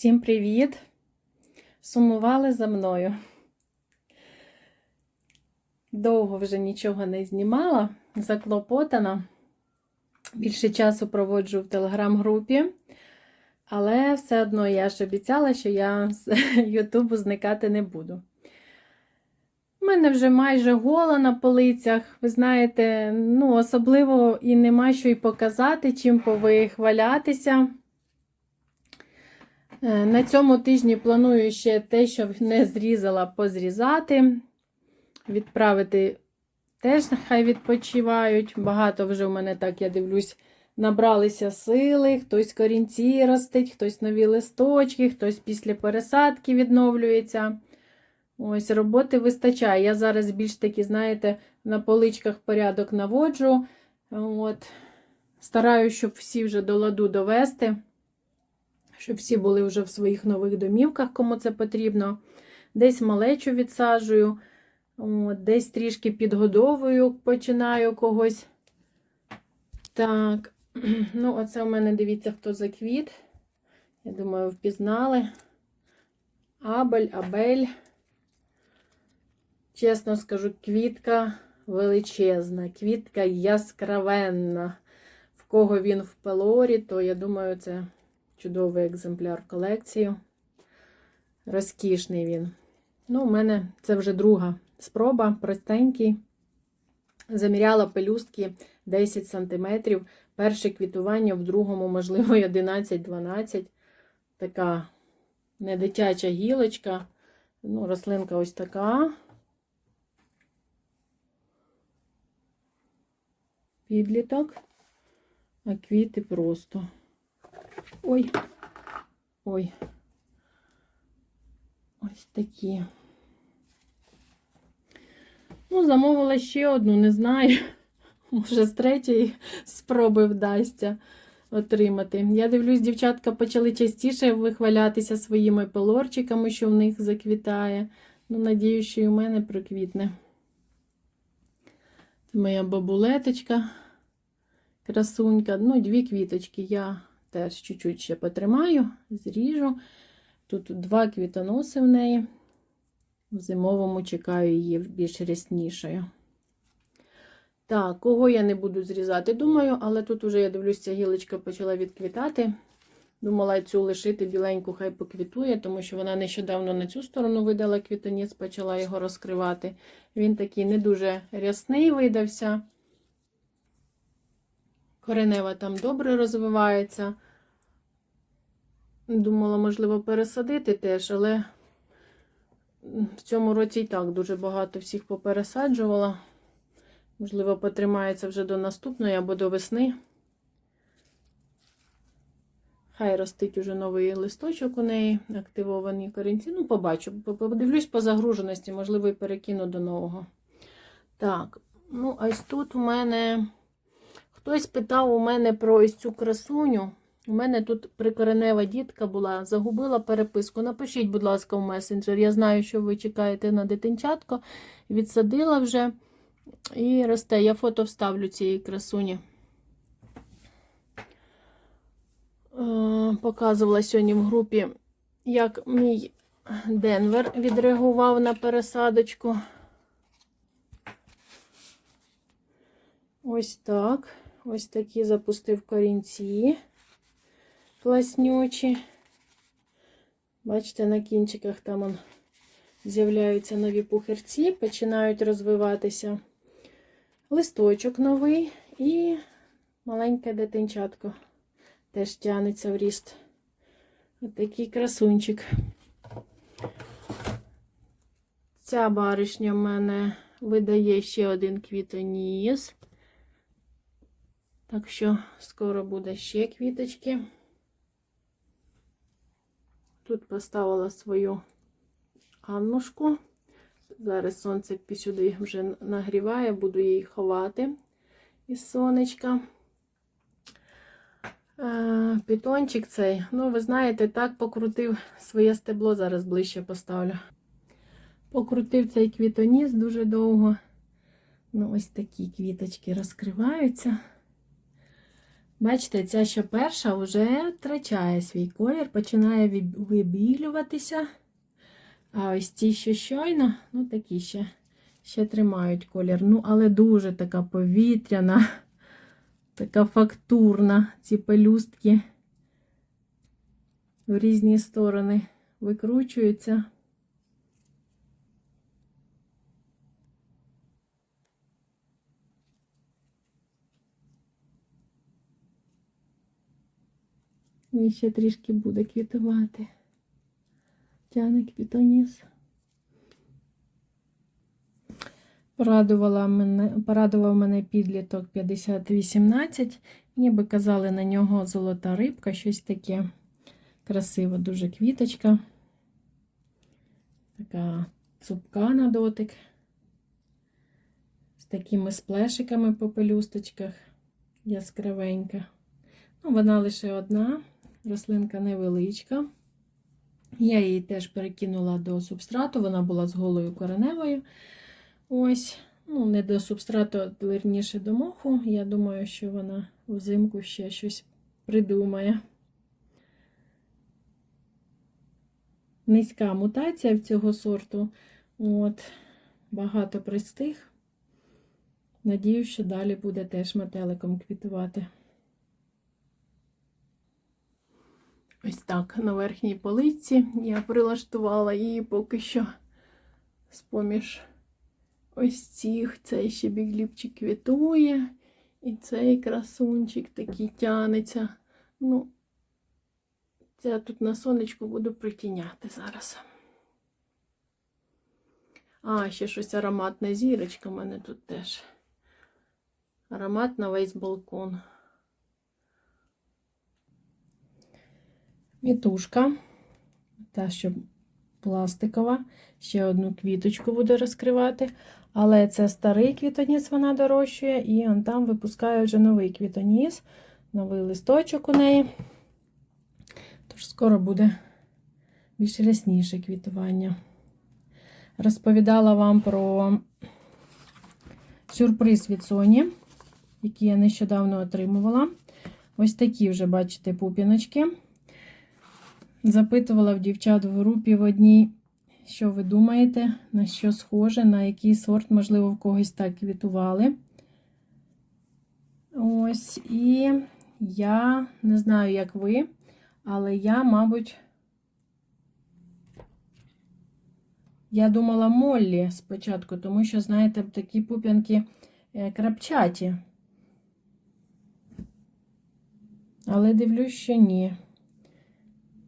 Всім привіт! Сумували за мною. Довго вже нічого не знімала, заклопотана. Більше часу проводжу в телеграм-групі, але все одно я ж обіцяла, що я з Ютубу зникати не буду. У мене вже майже гола на полицях. Ви знаєте, ну, особливо і нема що й показати, чим повихвалятися. Е, На цьому тижні планую ще те, що не зрізала, позрізати. Відправити теж хай відпочивають. Багато вже в мене, так, я дивлюсь, набралися сили, хтось корінці ростить, хтось нові листочки, хтось після пересадки відновлюється. Ось, роботи вистачає. Я зараз більш таки, знаєте, на поличках порядок наводжу. От. Стараюсь, щоб всі вже до ладу довести щоб всі були вже в своїх нових домівках, кому це потрібно. Десь малечу відсаджую, десь трішки підгодовую, починаю когось. Так, ну, оце у мене, дивіться, хто за квіт. Я думаю, впізнали. Абель, Абель. Чесно скажу, квітка величезна, квітка яскравенна. В кого він в пелорі, то я думаю, це чудовий екземпляр в колекцію. Розкішний він. Ну, у мене це вже друга спроба, простенький. Заміряла пелюстки 10 см. Перше квітування, в другому, можливо, 11-12. Така недитяча гілочка. Ну, рослинка ось така. Підліток, а квіти просто. Ой, ой, ось такі. Ну, замовила ще одну, не знаю. Може, з третьої спроби вдасться отримати. Я дивлюсь, дівчатка почали частіше вихвалятися своїми пелорчиками, що в них заквітає. Ну, надію, що і у мене проквітне. Це моя бабулеточка, красунька. Ну, дві квіточки я теж чуть-чуть ще потримаю, зріжу. Тут два квітоноси в неї. В зимовому чекаю її більш ряснішою. Так, кого я не буду зрізати, думаю, але тут уже, я дивлюсь, ця гілочка почала відквітати. Думала цю лишити біленьку, хай поквітує, тому що вона нещодавно на цю сторону видала квітоніс, почала його розкривати. Він такий не дуже рясний видався. Коренева там добре розвивається. Думала, можливо, пересадити теж, але в цьому році і так дуже багато всіх попересаджувала. Можливо, потримається вже до наступної або до весни. Хай ростить уже новий листочок у неї, активовані корінці. Ну, побачу, подивлюсь по загруженості, можливо, і перекину до нового. Так, ну, ось тут у мене. Хтось питав у мене про ось цю красуню. У мене тут прикоренева дітка була, загубила переписку. Напишіть, будь ласка, в месенджер. Я знаю, що ви чекаєте на дитинчатко. Відсадила вже і росте. Я фото вставлю цієї красуні. Е, Показувала сьогодні в групі, як мій Денвер відреагував на пересадочку. Ось так. Ось такі запустив корінці класнючі. Бачите, на кінчиках там он з'являються нові пухирці, починають розвиватися листочок новий і маленьке дитинчатко теж тянеться в ріст. Ось такий красунчик. Ця баришня в мене видає ще один квітоніс. Так що скоро буде ще квіточки. Тут поставила свою Аннушку. Зараз сонце сюди вже нагріває, буду її ховати із сонечка. Пітончик цей, ну, ви знаєте, так покрутив своє стебло, зараз ближче поставлю. Покрутив цей квітоніс дуже довго. Ну, ось такі квіточки розкриваються. Бачите, ця що перша вже втрачає свій колір, починає вибілюватися. А ось ці, що щойно, ну такі ще, ще тримають колір. Ну, але дуже така повітряна, така фактурна. Ці пелюстки в різні сторони викручуються. І ще трішки буде квітувати. Тяне квітоніс. Порадувала мене, порадував мене підліток 5018. Ніби казали на нього золота рибка, щось таке. Красива дуже квіточка. Така цупка на дотик. З такими сплешиками по пелюсточках. Яскравенька. Ну, вона лише одна, рослинка невеличка. Я її теж перекинула до субстрату, вона була з голою кореневою. Ось, ну, не до субстрату, а верніше до моху. Я думаю, що вона взимку ще щось придумає. Низька мутація в цього сорту. От, багато пристиг. Надію, що далі буде теж метеликом квітувати. Ось так, на верхній полиці я прилаштувала її поки що з-поміж ось цих. Цей ще бігліпчик квітує, і цей красунчик такий тянеться. Ну, це тут на сонечку буду притіняти зараз. А, ще щось ароматна зірочка в мене тут теж. Аромат на весь балкон. Мітушка, та що пластикова, ще одну квіточку буде розкривати. Але це старий квітоніс вона дорощує, і он там випускає вже новий квітоніс, новий листочок у неї. Тож скоро буде більш рясніше квітування. Розповідала вам про сюрприз від Соні, який я нещодавно отримувала. Ось такі вже, бачите, пупіночки. Запитувала в дівчат в групі в одній, що ви думаєте, на що схоже, на який сорт, можливо, в когось так квітували. Ось, і я не знаю, як ви, але я, мабуть, я думала Моллі спочатку, тому що, знаєте, такі пуп'янки е, крапчаті. Але дивлюсь, що ні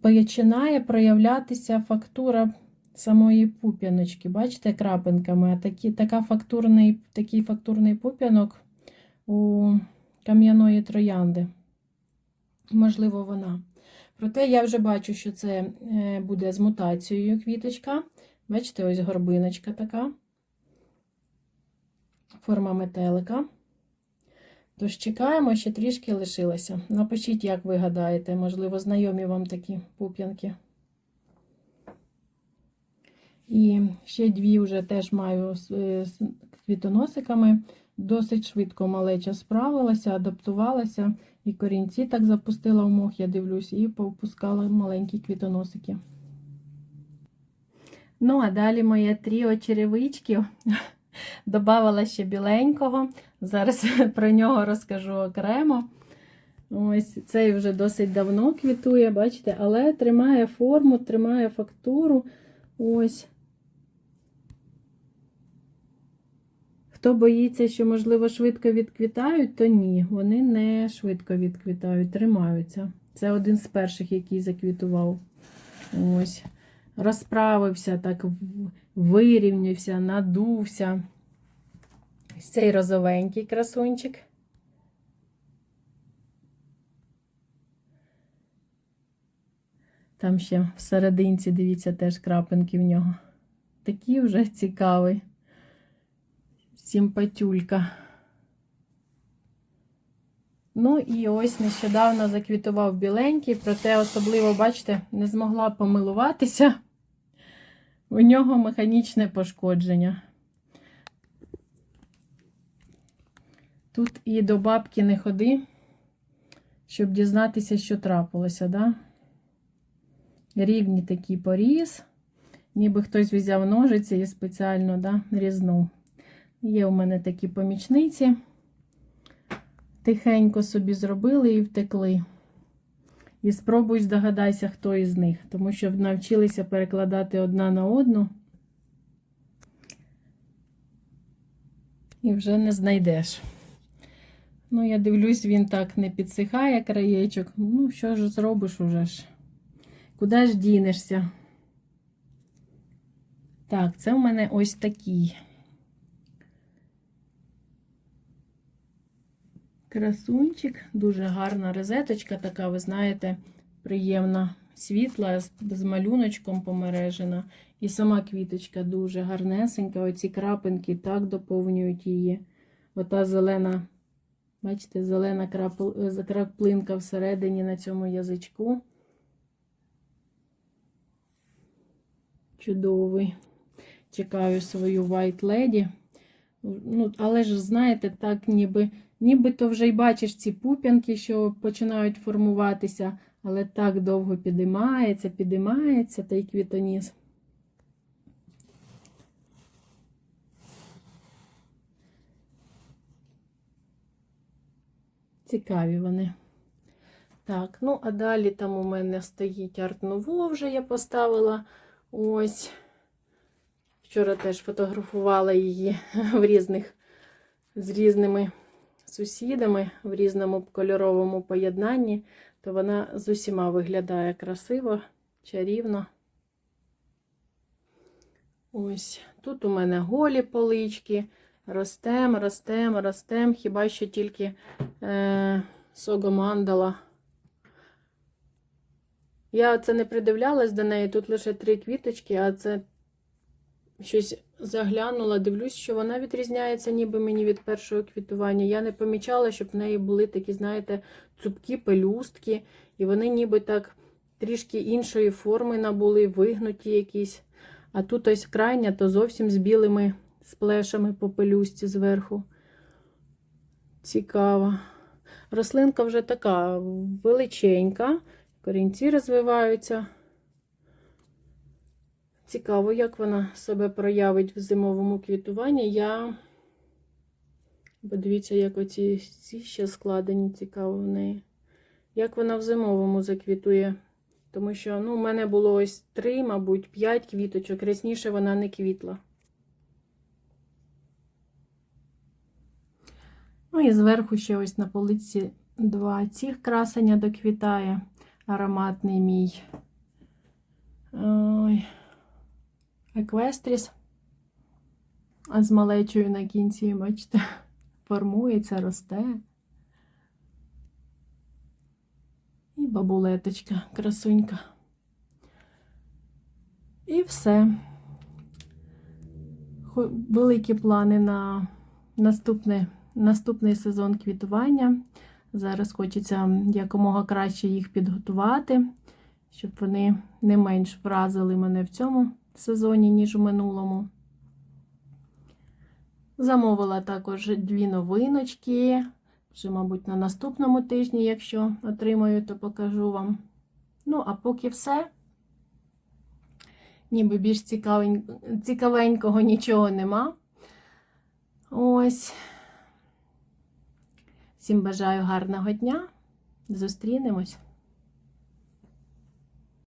починає проявлятися фактура самої пуп'яночки. Бачите, крапинками. А такі, така фактурний, такий фактурний пуп'янок у кам'яної троянди. Можливо, вона. Проте я вже бачу, що це е, буде з мутацією квіточка. Бачите, ось горбиночка така. Форма метелика. Тож чекаємо, ще трішки лишилося. Напишіть, як ви гадаєте, можливо, знайомі вам такі пуп'янки. І ще дві вже теж маю з, з квітоносиками. Досить швидко малеча справилася, адаптувалася. І корінці так запустила в мох, я дивлюсь, і повпускала маленькі квітоносики. Ну, а далі моє тріо черевичків. Добавила ще біленького. Зараз про нього розкажу окремо. Ось цей вже досить давно квітує, бачите, але тримає форму, тримає фактуру. Ось. Хто боїться, що, можливо, швидко відквітають, то ні, вони не швидко відквітають, тримаються. Це один з перших, який заквітував. Ось. Розправився, так вирівнявся, надувся. Цей розовенький красунчик. Там ще всерединці, дивіться, теж крапинки в нього. Такий вже цікавий. Сімпатюлька. Ну і ось нещодавно заквітував біленький, проте особливо, бачите, не змогла помилуватися. У нього механічне пошкодження. Тут і до бабки не ходи. щоб дізнатися, що трапилося, да? Рівні такий поріз. Ніби хтось взяв ножиці і спеціально да, різнув. Є у мене такі помічниці. Тихенько собі зробили і втекли. І спробуй здогадайся, хто із них, тому що навчилися перекладати одна на одну. І вже не знайдеш. Ну, я дивлюсь, він так не підсихає краєчок. Ну, що ж зробиш уже ж? Куди ж дінешся? Так, це в мене ось такий. Красунчик, дуже гарна розеточка така, ви знаєте, приємна, світла, з, малюночком помережена. І сама квіточка дуже гарнесенька. Оці крапинки так доповнюють її. Ота зелена, бачите, зелена краплинка всередині на цьому язичку. Чудовий. Чекаю свою White Lady. Ну, але ж, знаєте, так ніби, нібито вже й бачиш ці пуп'янки, що починають формуватися, але так довго підіймається, підіймається той квітоніс. Цікаві вони. Так, ну а далі там у мене стоїть арт Nouveau вже я поставила. Ось. Вчора теж фотографувала її в різних, з різними сусідами, в різному кольоровому поєднанні, то вона з усіма виглядає красиво, чарівно. Ось тут у мене голі полички. Ростем, ростем, ростем. Хіба що тільки е, согомандала. Я це не придивлялась до неї, тут лише три квіточки, а це щось заглянула, дивлюсь, що вона відрізняється ніби мені від першого квітування. Я не помічала, щоб в неї були такі, знаєте, цупкі пелюстки, і вони ніби так трішки іншої форми набули, вигнуті якісь. А тут ось крайня, то зовсім з білими сплешами по пелюстці зверху. Цікаво. Рослинка вже така величенька, корінці розвиваються. Цікаво, як вона себе проявить в зимовому квітуванні. Я подивіться, як оці ці ще складені, цікаво в неї. Як вона в зимовому заквітує. Тому що ну, у мене було ось три, мабуть, п'ять квіточок. Рясніше вона не квітла. Ну і зверху ще ось на полиці два цих красення доквітає. Ароматний мій. Ой. Еквестріс. З малечою на кінці, бачите, формується, росте. І бабулеточка, красунька. І все. Великі плани на наступне, наступний сезон квітування. Зараз хочеться якомога краще їх підготувати, щоб вони не менш вразили мене в цьому сезоні, ніж у минулому. Замовила також дві новиночки. Вже, мабуть, на наступному тижні, якщо отримаю, то покажу вам. Ну, а поки все. Ніби більш цікавенького нічого нема. Ось. Всім бажаю гарного дня. Зустрінемось.